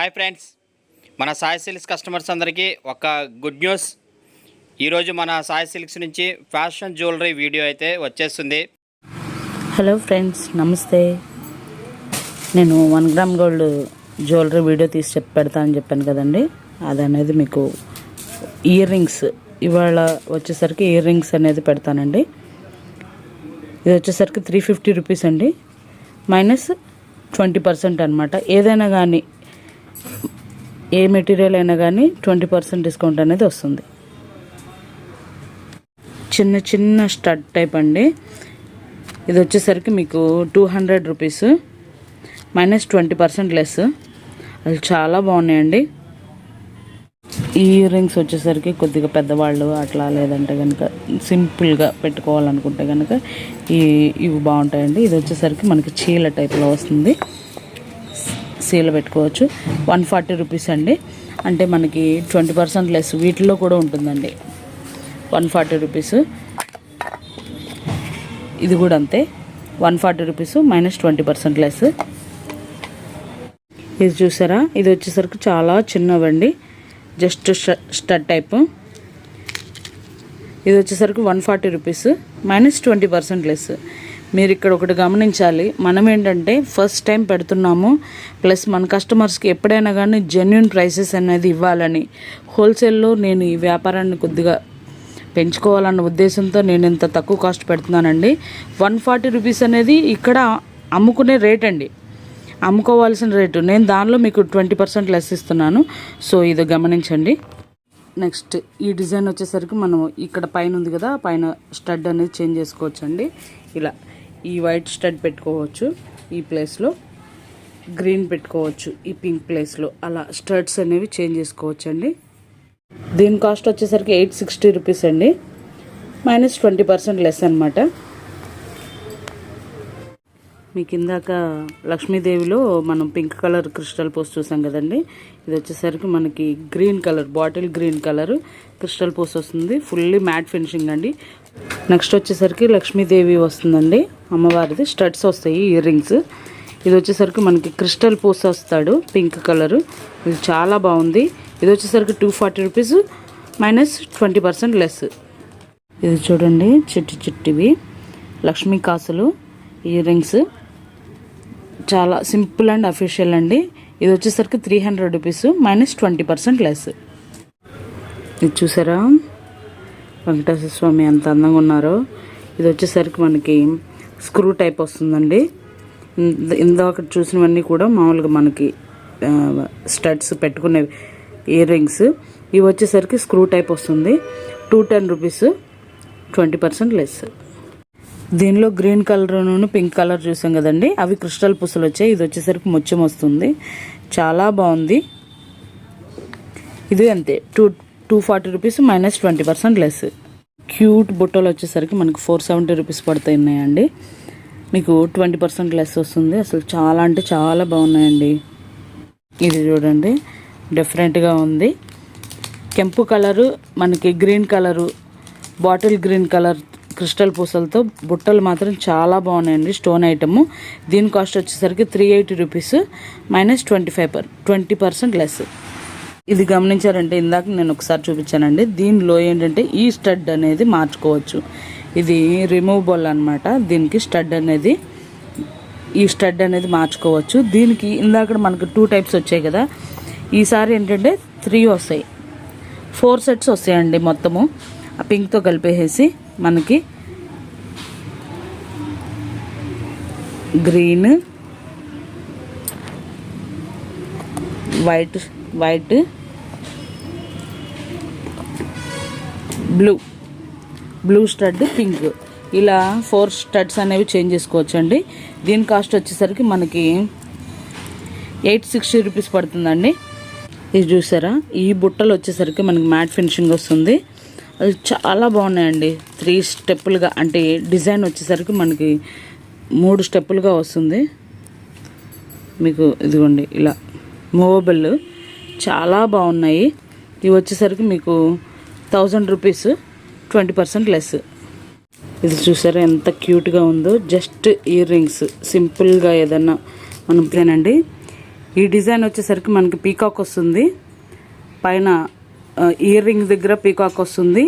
Hi friends. మన Sai silks customers అందరికీ ఒక గుడ్ న్యూస్. ఈరోజు మన సాయి సిల్క్స్ నుంచి ఫ్యాషన్ జ్యువెలరీ వీడియో అయితే వచ్చేస్తుంది. హలో ఫ్రెండ్స్ నమస్తే. నేను one gram gold jewellery video తీసి చెప్పి పెడతా అని చెప్పాను కదండి. అది అనేది మీకు ఇయర్ రింగ్స్ ఇవాళ వచ్చేసరికి ఇయర్ రింగ్స్ అనేది పెడతానండి. ఇది వచ్చేసరికి త్రీ ఫిఫ్టీ రూపీస్ అండి. మైనస్ ట్వంటీ పర్సెంట్ అనమాట ఏదైనా కానీ ఏ మెటీరియల్ అయినా కానీ ట్వంటీ పర్సెంట్ డిస్కౌంట్ అనేది వస్తుంది. చిన్న చిన్న స్టడ్ టైప్ అండి. ఇది వచ్చేసరికి మీకు two hundred rupees. Minus twenty percent less. అది చాలా బాగున్నాయండి. ఈ ఇయర్ రింగ్స్ వచ్చేసరికి కొద్దిగా పెద్దవాళ్ళు అట్లా లేదంటే కనుక సింపుల్గా పెట్టుకోవాలనుకుంటే కనుక ఈ ఇవి బాగుంటాయండి. ఇది వచ్చేసరికి మనకి చీల టైప్లో వస్తుంది. సీల పెట్టుకోవచ్చు. వన్ ఫార్టీ రూపీస్ అండి. అంటే మనకి ట్వంటీ పర్సెంట్ లెస్ వీటిలో కూడా ఉంటుందండి. One forty rupees. ఇది కూడా అంతే. One forty rupees minus twenty percent less. ఇది చూసారా? ఇది వచ్చేసరికి చాలా చిన్నవండి. Just stud type. ఇది వచ్చేసరికి one forty rupees minus twenty percent less. మీరు ఇక్కడ ఒకటి గమనించాలి. మనం ఏంటంటే ఫస్ట్ టైం పెడుతున్నాము ప్లస్ మన కస్టమర్స్కి ఎప్పుడైనా కానీ జెన్యున్ ప్రైసెస్ అనేది ఇవ్వాలని. హోల్సేల్లో నేను ఈ వ్యాపారాన్ని కొద్దిగా పెంచుకోవాలన్న ఉద్దేశంతో నేను ఇంత తక్కువ కాస్ట్ పెడుతున్నానండి. వన్ ఫార్టీ రూపీస్ అనేది ఇక్కడ అమ్ముకునే రేట్ అండి. అమ్ముకోవాల్సిన రేటు నేను దానిలో మీకు ట్వంటీ పర్సెంట్ లెస్ ఇస్తున్నాను. సో ఇది గమనించండి. నెక్స్ట్ ఈ డిజైన్ వచ్చేసరికి మనం ఇక్కడ పైన ఉంది కదా పైన స్టడ్ అనేది చేంజ్ చేసుకోవచ్చండి. ఇలా. ఈ వైట్ స్టడ్ పెట్టుకోవచ్చు ఈ ప్లేస్లో గ్రీన్ పెట్టుకోవచ్చు ఈ పింక్ ప్లేస్లో అలా స్టడ్స్ అనేవి చేంజ్ చేసుకోవచ్చు అండి దీని కాస్ట్ వచ్చేసరికి ఎయిట్ సిక్స్టీ రూపీస్ అండి. మైనస్ ట్వంటీ పర్సెంట్ లెస్ అనమాట మీకు ఇందాక లక్ష్మీదేవిలో మనం పింక్ కలర్ క్రిస్టల్ పోస్ట్ చూసాం కదండి. ఇది వచ్చేసరికి మనకి green colour bottle green colour crystal post వస్తుంది. ఫుల్లీ మ్యాట్ ఫినిషింగ్ అండి. నెక్స్ట్ వచ్చేసరికి లక్ష్మీదేవి వస్తుందండి. అమ్మవారిది స్టడ్స్ వస్తాయి ఇయర్ రింగ్స్ ఇది వచ్చేసరికి మనకి క్రిస్టల్ పోస్ట్ వస్తాడు పింక్ కలర్. ఇది చాలా బాగుంది. ఇది వచ్చేసరికి two forty rupees minus twenty percent less. ఇది చూడండి చిట్టి చిట్టివి. లక్ష్మీ కాసులు ఇయర్ రింగ్స్ చాలా సింపుల్ అండ్ అఫీషియల్ అండి. ఇది వచ్చేసరికి three hundred rupees minus twenty percent less ఇది చూసారా? వెంకటేశ్వర స్వామి ఎంత అందంగా ఉన్నారో. ఇది వచ్చేసరికి మనకి స్క్రూ టైప్ వస్తుందండి. ఇందాక చూసినవన్నీ కూడా మామూలుగా మనకి స్టడ్స్ పెట్టుకునే ఇయర్ రింగ్స్ ఇవి వచ్చేసరికి స్క్రూ టైప్ వస్తుంది. Two ten rupees twenty percent less దీనిలో గ్రీన్ కలర్ పింక్ కలర్ చూసాం కదండి. అవి క్రిస్టల్ పుసలు వచ్చాయి. ఇది వచ్చేసరికి ముత్యం వస్తుంది. చాలా బాగుంది. ఇది అంతే. Two two forty rupees minus twenty percent less. Cute బుట్టలు వచ్చేసరికి మనకు ఫోర్ సెవెంటీ రూపీస్ పడుతున్నాయండి. మీకు ట్వంటీ పర్సెంట్ లెస్ వస్తుంది. అసలు చాలా అంటే చాలా బాగున్నాయండి. ఇది చూడండి. డిఫరెంట్గా ఉంది. కెంపు కలరు మనకి green colour bottle green colour crystal పూసలతో బుట్టలు మాత్రం చాలా బాగున్నాయండి స్టోన్ ఐటమ్. దీని కాస్ట్ వచ్చేసరికి three eighty rupees minus twenty five per twenty percent less ఇది గమనించారంటే ఇందాక నేను ఒకసారి చూపించానండి దీనిలో ఏంటంటే ఈ స్టడ్ అనేది మార్చుకోవచ్చు. ఇది రిమూవబుల్ అన్నమాట దీనికి స్టడ్ అనేది ఈ స్టడ్ అనేది మార్చుకోవచ్చు. దీనికి ఇందాక మనకు టూ టైప్స్ వచ్చాయి కదా ఈసారి ఏంటంటే త్రీ వస్తాయి. ఫోర్ సెట్స్ వస్తాయండి మొత్తము ఆ పింక్తో కలిపేసి మనకి green white white blue blue stud pink. ఇలా ఫోర్ స్టడ్స్ అనేవి చేంజ్ చేసుకోవచ్చు అండి దీని కాస్ట్ వచ్చేసరికి మనకి ఎయిట్ సిక్స్టీ రూపీస్ పడుతుందండి. ఇది చూసారా? ఈ బుట్టలు వచ్చేసరికి మనకి మ్యాట్ ఫినిషింగ్ వస్తుంది. అది చాలా బాగున్నాయండి. త్రీ స్టెప్పులుగా అంటే డిజైన్ వచ్చేసరికి మనకి మూడు స్టెప్పులుగా వస్తుంది. మీకు ఇదిగోండి ఇలా మూవబుల్ చాలా బాగున్నాయి. ఇవి వచ్చేసరికి మీకు thousand rupees twenty percent less. ఇది చూసారా ఎంత క్యూట్గా ఉందో? జస్ట్ ఇయర్ రింగ్స్ సింపుల్గా ఏదన్నా మనం తినండి ఈ డిజైన్ వచ్చేసరికి మనకి పీకాక్ వస్తుంది. పైన ఇయర్ రింగ్ దగ్గర పీకాక్ వస్తుంది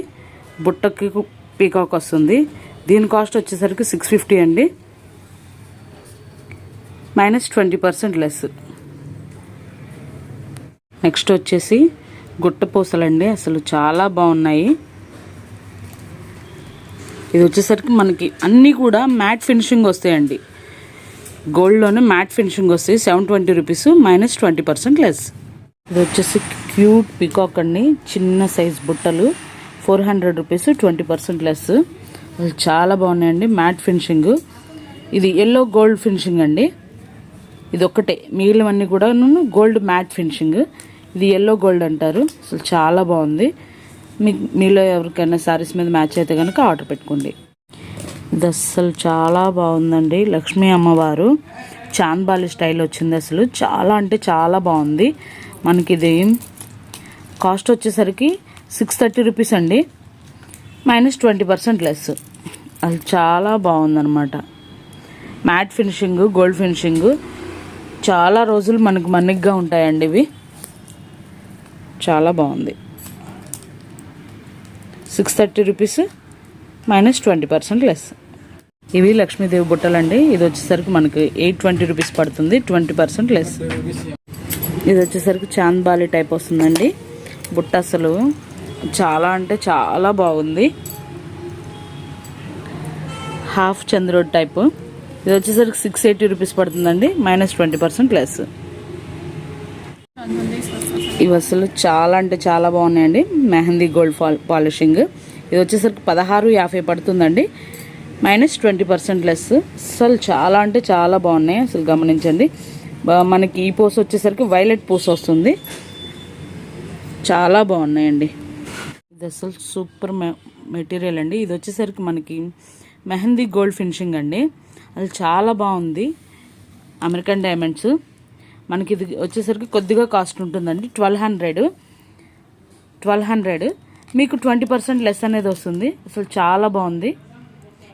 బుట్టకి పీకాక్ వస్తుంది. దీని కాస్ట్ వచ్చేసరికి సిక్స్ ఫిఫ్టీ అండి. Minus twenty percent less next వచ్చేసి గుట్టపూసలండి అసలు చాలా బాగున్నాయి. ఇది వచ్చేసరికి మనకి అన్నీ కూడా మ్యాట్ ఫినిషింగ్ వస్తాయండి. గోల్డ్లోనే మ్యాట్ ఫినిషింగ్ వస్తాయి seven twenty rupees minus twenty percent less ఇది వచ్చేసి క్యూట్ పికాక్ అండి. చిన్న సైజ్ బుట్టలు. Four hundred rupees twenty percent less. అసలు చాలా బాగున్నాయండి. Matte finishing. ఇది ఎల్లో గోల్డ్ ఫినిషింగ్ అండి. ఇది ఒక్కటే మిగిలినవన్నీ కూడా గోల్డ్ మ్యాట్ ఫినిషింగ్. ఇది ఎల్లో గోల్డ్ అంటారు. అసలు చాలా బాగుంది. మీ మీలో ఎవరికైనా శారీస్ మీద మ్యాచ్ అయితే కనుక ఆర్డర్ పెట్టుకోండి. ఇది అస్సలు చాలా బాగుందండి. లక్ష్మీ అమ్మవారు. చాంద్బాలి స్టైల్ వచ్చింది అసలు. చాలా అంటే చాలా బాగుంది. మనకి ఇది కాస్ట్ వచ్చేసరికి సిక్స్ థర్టీ రూపీస్ అండి. Minus twenty percent less. అది చాలా బాగుందన్నమాట. మ్యాట్ ఫినిషింగ్ గోల్డ్ ఫినిషింగ్ చాలా రోజులు మనకు మన్నిగ్గా ఉంటాయండి ఇవి. చాలా బాగుంది. Six thirty rupees minus twenty percent less. ఇవి లక్ష్మీదేవి బుట్టలండి. ఇది వచ్చేసరికి మనకి ఎయిట్ ట్వంటీ రూపీస్ పడుతుంది. Twenty percent less. ఇది వచ్చేసరికి చాంద్బాలి టైప్ వస్తుందండి. బుట్ట అసలు చాలా అంటే చాలా బాగుంది. హాఫ్ చంద్రోడ్ టైప్. ఇది వచ్చేసరికి సిక్స్ ఎయిటీ రూపీస్ పడుతుందండి. మైనస్ ట్వంటీ పర్సెంట్ లెస్ ఇవి అసలు చాలా అంటే చాలా బాగున్నాయండి. Mehndi gold fall polishing. ఇది వచ్చేసరికి పదహారు యాభై పడుతుందండి. మైనస్ ట్వంటీ పర్సెంట్ లెస్ అసలు చాలా అంటే చాలా బాగున్నాయి. అసలు గమనించండి. మనకి ఈ పూస వచ్చేసరికి వైలెట్ పోస్ వస్తుంది. చాలా బాగున్నాయండి. ఇది అసలు సూపర్ మె మెటీరియల్ అండి. ఇది వచ్చేసరికి మనకి మెహందీ గోల్డ్ ఫినిషింగ్ అండి. అది చాలా బాగుంది. American diamonds. మనకి ఇది వచ్చేసరికి కొద్దిగా కాస్ట్ ఉంటుందండి. Twelve hundred. Twelve hundred. మీకు ట్వంటీ పర్సెంట్ లెస్ అనేది వస్తుంది. అసలు చాలా బాగుంది.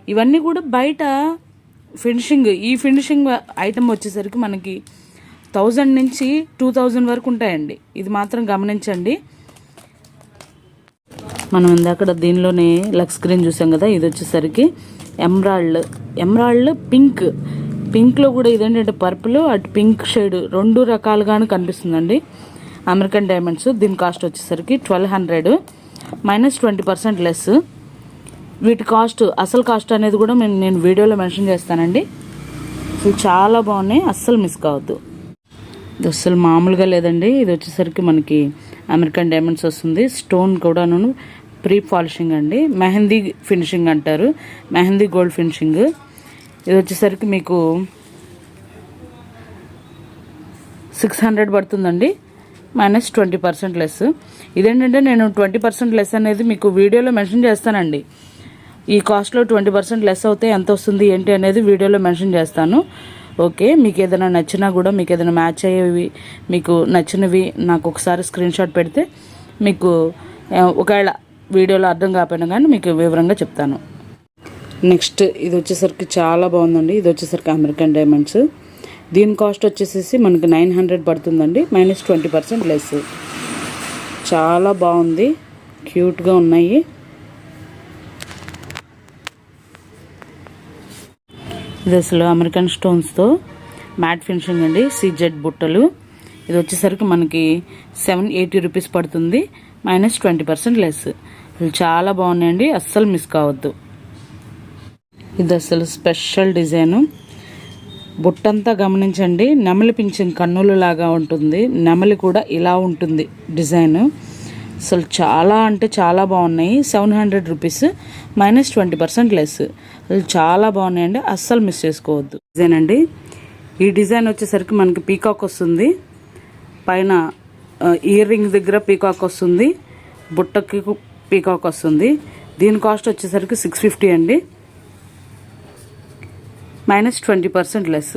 ఇవన్నీ కూడా బయట ఫినిషింగ్ ఈ ఫినిషింగ్ ఐటమ్ వచ్చేసరికి మనకి థౌజండ్ నుంచి టూ థౌజండ్ వరకు ఉంటాయండి. ఇది మాత్రం గమనించండి. మనం ఇందాక దీనిలోనే లక్ స్క్రీన్ చూసాం కదా ఇది వచ్చేసరికి ఎమ్రాల్డ్. Emerald pink. పింక్లో కూడా ఇదేంటంటే పర్పుల్ అటు పింక్ షేడ్ రెండు రకాలుగాను కనిపిస్తుందండి. అమెరికన్ డైమండ్స్ దీని కాస్ట్ వచ్చేసరికి twelve hundred. Minus twenty percent less. వీటి కాస్ట్ అసలు కాస్ట్ అనేది కూడా నేను నేను వీడియోలో మెన్షన్ చేస్తానండి. అసలు చాలా బాగున్నాయి అస్సలు మిస్ కావద్దు. ఇది అస్సలు మామూలుగా లేదండి. ఇది వచ్చేసరికి మనకి అమెరికన్ డైమండ్స్ వస్తుంది. స్టోన్ కూడాను ప్రీ పాలిషింగ్ అండి. మెహందీ ఫినిషింగ్ అంటారు. Mehndi gold finishing. ఇది వచ్చేసరికి మీకు సిక్స్ హండ్రెడ్ పడుతుందండి. Minus twenty percent less. ఇదేంటంటే నేను ట్వంటీ పర్సెంట్ లెస్ అనేది మీకు వీడియోలో మెన్షన్ చేస్తానండి. ఈ కాస్ట్లో ట్వంటీ పర్సెంట్ లెస్ అవుతే ఎంత వస్తుంది ఏంటి అనేది వీడియోలో మెన్షన్ చేస్తాను. ఓకే మీకు ఏదైనా నచ్చినా కూడా మీకు ఏదైనా మ్యాచ్ అయ్యేవి మీకు నచ్చినవి నాకు ఒకసారి స్క్రీన్ షాట్ పెడితే మీకు ఒకవేళ వీడియోలో అర్థం కాకపోయినా కానీ మీకు వివరంగా చెప్తాను. నెక్స్ట్ ఇది వచ్చేసరికి చాలా బాగుందండి. ఇది వచ్చేసరికి అమెరికన్ డైమండ్స్. దీని కాస్ట్ వచ్చేసేసి మనకి నైన్ హండ్రెడ్ పడుతుందండి. Minus twenty percent less. చాలా బాగుంది. క్యూట్గా ఉన్నాయి. ఇది అసలు అమెరికన్ స్టోన్స్తో మ్యాట్ ఫినిషింగ్ అండి సిజెడ్ బుట్టలు. ఇది వచ్చేసరికి మనకి సెవెన్ ఎయిటీ రూపీస్ పడుతుంది మైనస్ ట్వంటీ పర్సెంట్ లెస్. ఇవి చాలా బాగున్నాయండి అస్సలు మిస్ కావద్దు. ఇది అసలు స్పెషల్ డిజైను. బుట్టంతా గమనించండి నెమలి పింఛన్ కన్నులు లాగా ఉంటుంది నెమలి కూడా ఇలా ఉంటుంది డిజైను. అసలు చాలా అంటే చాలా బాగున్నాయి. Seven hundred rupees. Minus twenty percent less. అసలు చాలా బాగున్నాయండి. అస్సలు మిస్ చేసుకోవద్దు. డిజైన్ అండి. ఈ డిజైన్ వచ్చేసరికి మనకి పీకాక్ వస్తుంది. పైన ఇయర్ రింగ్ దగ్గర పీకాక్ వస్తుంది. బుట్టకి పీకాక్ వస్తుంది. దీని కాస్ట్ వచ్చేసరికి సిక్స్ ఫిఫ్టీ అండి. Minus twenty percent less.